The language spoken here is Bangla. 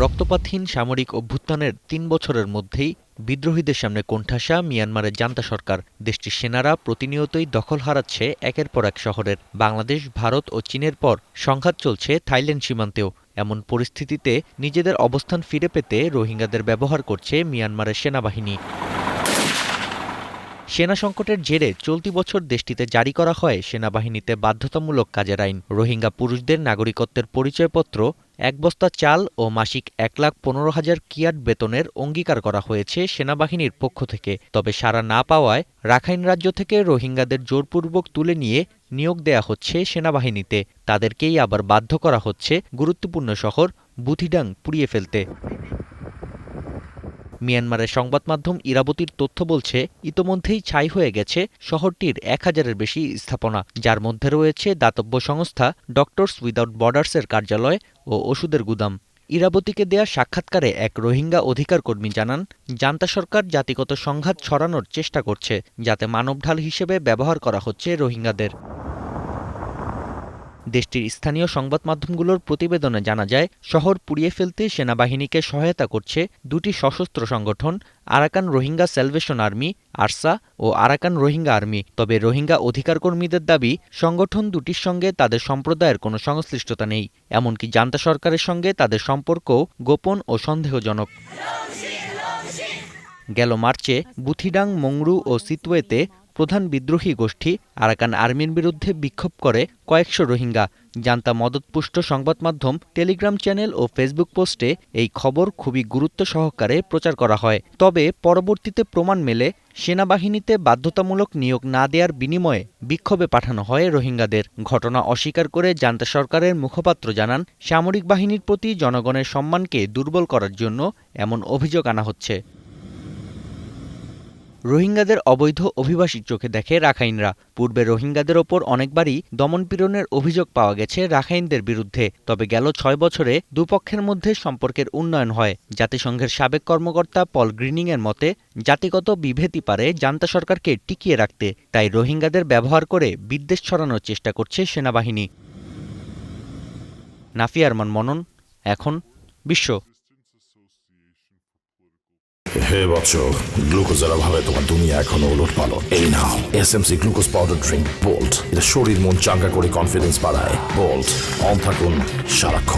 রক্তপাতহীন সামরিক অভ্যুত্থানের তিন বছরের মধ্যেই বিদ্রোহীদের সামনে কোণঠাসা মিয়ানমারের জান্তা সরকার। দেশটির সেনারা প্রতিনিয়তই দখল হারাচ্ছে একের পর এক শহরের। বাংলাদেশ, ভারত ও চীনের পর সংঘাত চলছে থাইল্যান্ড সীমান্তেও। এমন পরিস্থিতিতে নিজেদের অবস্থান ফিরে পেতে রোহিঙ্গাদের ব্যবহার করছে মিয়ানমারের সেনাবাহিনী। সেনা সংকটের জেরে চলতি বছর দেশটিতে জারি করা হয় সেনাবাহিনীতে বাধ্যতামূলক কাজের আইন। রোহিঙ্গা পুরুষদের নাগরিকত্বের পরিচয়পত্র এক বস্তা চাল ও মাসিক এক লাখ পনেরো হাজার কিয়াট বেতনের অঙ্গীকার করা হয়েছে সেনাবাহিনীর পক্ষ থেকে। তবে সাড়া না পাওয়ায় রাখাইন রাজ্য থেকে রোহিঙ্গাদের জোরপূর্বক তুলে নিয়ে নিয়োগ দেয়া হচ্ছে সেনাবাহিনীতে। তাদেরকেই আবার বাধ্য করা হচ্ছে গুরুত্বপূর্ণ শহর বুথিডাং পুড়িয়ে ফেলতে। মিয়ানমারের সংবাদ মাধ্যম ইরাবতীর তথ্য বলছে, ইতোমধ্যেই ছাই হয়ে গেছে শহরটির এক হাজারের বেশি স্থাপনা। যার মধ্যে রয়েছে দাতব্য সংস্থা ডক্টরস উইদাউট বর্ডার্সের কার্যালয় ও ওষুধের গুদাম। ইরাবতীকে দেয়া সাক্ষাৎকারে এক রোহিঙ্গা অধিকার কর্মী জানান, জান্তা সরকার জাতিগত সংঘাত ছড়ানোর চেষ্টা করছে, যাতে মানবঢাল হিসেবে ব্যবহার করা হচ্ছে রোহিঙ্গাদের। দেশটির স্থানীয় সংবাদ মাধ্যমগুলোর প্রতিবেদনে জানা যায়, শহর পুড়িয়ে ফেলতে সেনাবাহিনীকে সহায়তা করছে দুটি সশস্ত্র সংগঠন, Arakan Rohingya Salvation Army, ARSA, ও আরাকান রোহিঙ্গা আর্মি। তবে রোহিঙ্গা অধিকার কর্মীদের দাবি, সংগঠন দুটির সঙ্গে তাদের সম্প্রদায়ের কোনো সংশ্লিষ্টতা নেই। এমনকি জান্তা সরকারের সঙ্গে তাদের সম্পর্কও গোপন ও সন্দেহজনক। গেল মার্চে বুথিডাং, মংরু ও সিতুয়েতে প্রধান বিদ্রোহী গোষ্ঠী আরাকান আর্মির বিরুদ্ধে বিক্ষোভ করে কয়েকশো রোহিঙ্গা। জান্তা মদতপুষ্ট সংবাদ মাধ্যম টেলিগ্রাম চ্যানেল ও ফেসবুক পোস্টে এই খবর খুবই গুরুত্ব সহকারে প্রচার করা হয়। তবে পরবর্তীতে প্রমাণ মেলে, সেনাবাহিনীতে বাধ্যতামূলক নিয়োগ না দেওয়ার বিনিময়ে বিক্ষোভে পাঠানো হয় রোহিঙ্গাদের। ঘটনা অস্বীকার করে জান্তা সরকারের মুখপাত্র জানান, সামরিক বাহিনীর প্রতি জনগণের সম্মানকে দুর্বল করার জন্য এমন অভিযোগ আনা হচ্ছে। রোহিঙ্গাদের অবৈধ অভিবাসীর চোখে দেখে রাখাইনরা। পূর্বে রোহিঙ্গাদের ওপর অনেকবারই দমনপীড়নের অভিযোগ পাওয়া গেছে রাখাইনদের বিরুদ্ধে। তবে গেল ছয় বছরে দুপক্ষের মধ্যে সম্পর্কের উন্নয়ন হয়। জাতিসংঘের সাবেক কর্মকর্তা পল গ্রিনিংয়ের মতে, জাতিগত বিভেতি পারে জান্তা সরকারকে টিকিয়ে রাখতে। তাই রোহিঙ্গাদের ব্যবহার করে বিদ্বেষ ছড়ানোর চেষ্টা করছে সেনাবাহিনী। নাফি আরমান মনন, এখন বিশ্ব হে বৎস গ্লুকোজের অভাবে তোমার দুনিয়া এখনও ওলট পালো এই নাও SMC glucose powder drink bolt এটা শরীর, মন চাঙ্গা করে কনফিডেন্স বাড়ায়। বোল্ট অন থাকুন সারাক্ষণ।